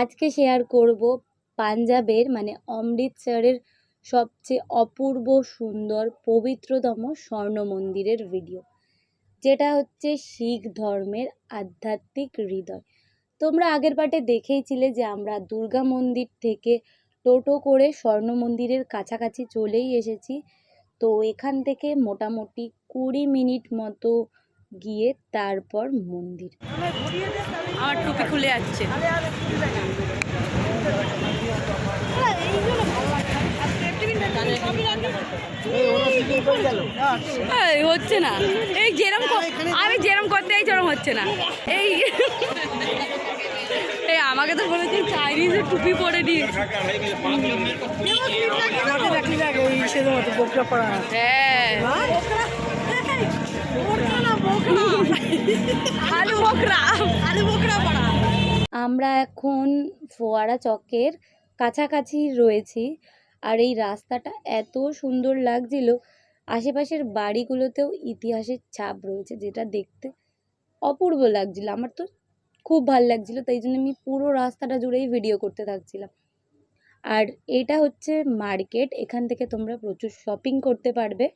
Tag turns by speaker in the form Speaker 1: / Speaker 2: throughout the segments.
Speaker 1: আজকে শেয়ার করব পাঞ্জাবের মানে অমৃতসরের সবচেয়ে অপূর্ব, সুন্দর, পবিত্রতম স্বর্ণ মন্দিরের ভিডিও যেটা হচ্ছে শিখ ধর্মের আধ্যাত্মিক হৃদয়। তোমরা আগের পার্টে দেখেইছিলে যে আমরা দুর্গা মন্দির থেকে টোটো করে স্বর্ণ মন্দিরের কাছাকাছি চলেই এসেছি। তো এখান থেকে মোটামুটি কুড়ি মিনিট মতো গিয়ে তারপর মন্দির।
Speaker 2: আমার টুপি খুলে যাচ্ছে। হচ্ছে না। এই যেরম আমি যেরম করতে এই সেরম হচ্ছে না। এই এই আমাকে তো বলেছে চাইনিজের টুপি পরে দিয়েছে হ্যাঁ। আলু আলু
Speaker 1: আমরা এখন ফোয়ারা চকের কাছাকাছি রয়েছি আর এই রাস্তাটা এত সুন্দর লাগছিল। আশেপাশের বাড়িগুলোতেও ইতিহাসের ছাপ রয়েছে, যেটা দেখতে অপূর্ব লাগছিল। আমার তো খুব ভালো লাগছিল, তাই জন্য আমি পুরো রাস্তাটা জুড়েই ভিডিও করতে থাকছিলাম। আর এটা হচ্ছে মার্কেট, এখান থেকে তোমরা প্রচুর শপিং করতে পারবে।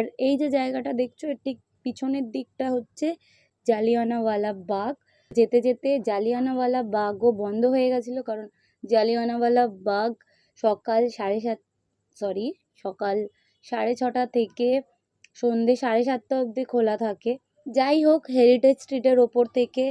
Speaker 1: আর এই যে জায়গাটা দেখছ, এর ঠিক পিছনের দিকটা হচ্ছে জালিয়ানাওয়ালা বাগ। যেতে যেতে জালিয়ানাওয়ালা বাগও বন্ধ হয়ে গেছিল, কারণ জালিয়ানাওয়ালা বাগ সকাল সাড়ে সাত সরি সকাল সাড়ে ছটা থেকে সন্ধে সাড়ে সাতটা অবধি খোলা থাকে। যাই হোক হেরিটেজ স্ট্রিটের ওপর থেকে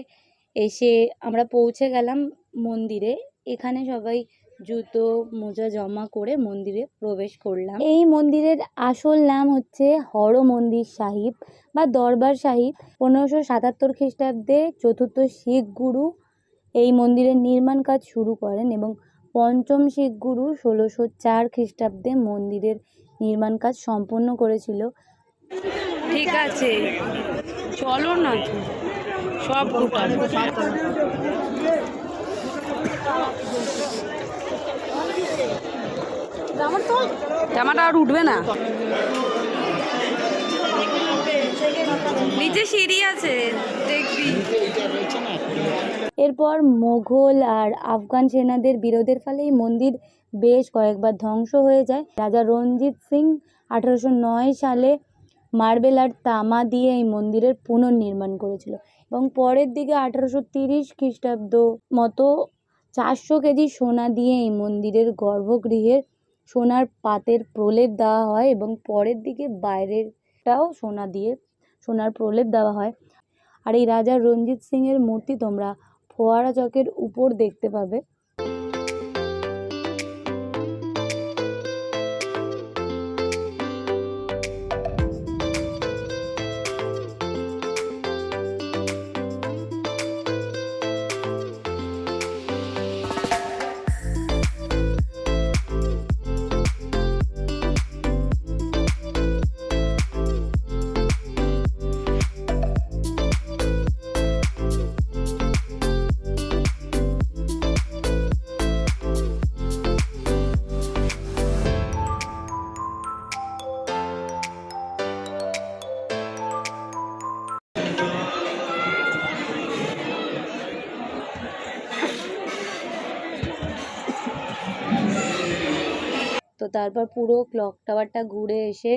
Speaker 1: এসে আমরা পৌঁছে গেলাম মন্দিরে। এখানে সবাই জুতো মোজা জমা করে মন্দিরে প্রবেশ করলাম। এই মন্দিরের আসল নাম হচ্ছে হর মন্দির সাহিব বা দরবার সাহিব। পনেরোশো সাতাত্তর খ্রিস্টাব্দে চতুর্থ শিখ গুরু এই মন্দিরের নির্মাণ কাজ শুরু করেন এবং পঞ্চম শিখ গুরু ষোলোশো চার খ্রিস্টাব্দে মন্দিরের নির্মাণ কাজ সম্পন্ন করেছিল।
Speaker 2: ঠিক আছে। চলো না সব জামাটা আর উঠবে না। নিচে সিঁড়ি আছে দেখবি।
Speaker 1: এরপর মোঘল আর আফগান সেনাদের বিরোধের ফলে এই মন্দির বেশ কয়েকবার ধ্বংস হয়ে যায়। রাজা রঞ্জিত সিং আঠারোশো নয় সালে মার্বেল আর তামা দিয়ে এই মন্দিরের পুনর্নির্মাণ করেছিল এবং পরের দিকে আঠারোশো তিরিশ খ্রিস্টাব্দ মতো চারশো কেজি সোনা দিয়ে এই মন্দিরের গর্ভগৃহের সোনার পাতের প্রলেপ দেওয়া হয় এবং পরের দিকে বাইরেরটাও সোনা দিয়ে সোনার প্রলেপ দেওয়া হয়। আর এই রাজা রঞ্জিত সিংয়ের মূর্তি তোমরা ফোয়ারা চকের উপর দেখতে পাবে। তো তারপর পুরো ক্লক টাওয়ারটা ঘুরে এসে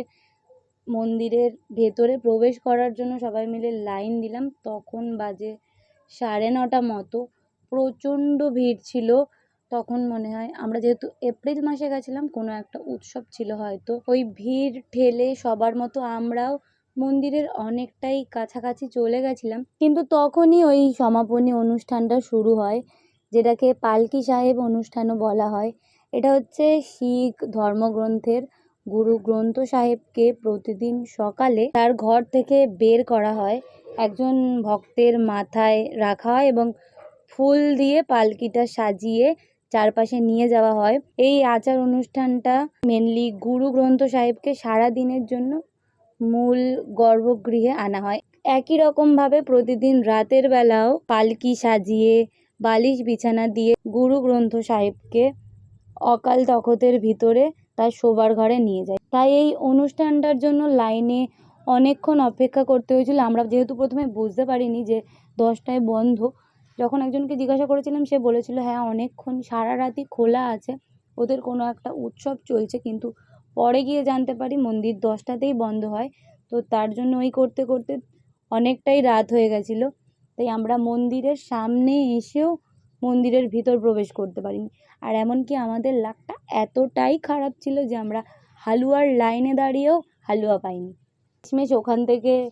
Speaker 1: মন্দিরের ভেতরে প্রবেশ করার জন্য সবাই মিলে লাইন দিলাম। তখন বাজে সাড়ে নটা মতো। প্রচণ্ড ভিড় ছিল। তখন মনে হয় আমরা যেহেতু এপ্রিল মাসে গেছিলাম, কোনো একটা উৎসব ছিল হয়তো। ওই ভিড় ঠেলে সবার মতো আমরাও মন্দিরের অনেকটাই কাছাকাছি চলে গেছিলাম। কিন্তু তখনই ওই সমাপনী অনুষ্ঠানটা শুরু হয়, যেটাকে পালকি সাহেব অনুষ্ঠানও বলা হয়। এটা হচ্ছে শিখ ধর্মগ্রন্থের গুরু গ্রন্থ সাহেবকে প্রতিদিন সকালে তার ঘর থেকে বের করা হয়। একজন ভক্তের মাথায় রাখা হয় এবং ফুল দিয়ে পালকিটা সাজিয়ে চারপাশে নিয়ে যাওয়া হয়। এই আচার অনুষ্ঠানটা মেনলি গুরু গ্রন্থ সাহেবকে সারা দিনের জন্য মূল গর্ভগৃহে আনা হয়। একই রকমভাবে প্রতিদিন রাতের বেলাও পালকি সাজিয়ে বালিশ বিছানা দিয়ে গুরু গ্রন্থ সাহেবকে অকাল তখতের ভিতরে তার শোবার ঘরে নিয়ে যায়। তাই এই অনুষ্ঠানটার জন্য লাইনে অনেকক্ষণ অপেক্ষা করতে হয়েছিল। আমরা যেহেতু প্রথমে বুঝতে পারিনি যে দশটায় বন্ধ, যখন একজনকে জিজ্ঞাসা করেছিলাম, সে বলেছিল হ্যাঁ অনেকক্ষণ, সারা রাতই খোলা আছে, ওদের কোনো একটা উৎসব চলছে, কিন্তু পরে গিয়ে জানতে পারি মন্দির দশটাতেই বন্ধ হয়। তো তার জন্য ওই করতে করতে অনেকটাই রাত হয়ে গেছিল। তাই আমরা মন্দিরের সামনে এসেও মন্দিরের ভিতর প্রবেশ করতে পারিনি। আর এমনকি আমাদের লাকটা এতটাই খারাপ ছিল যে আমরা হালুয়ার লাইনে দাঁড়িয়েও হালুয়া পাইনি। শেষমেশ ওখান থেকে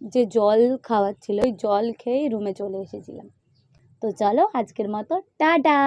Speaker 1: যে জল খাওয়াচ্ছিল, ওই জল খেয়েই রুমে চলে এসেছিলাম। তো চলো আজকের মতো, টাটা!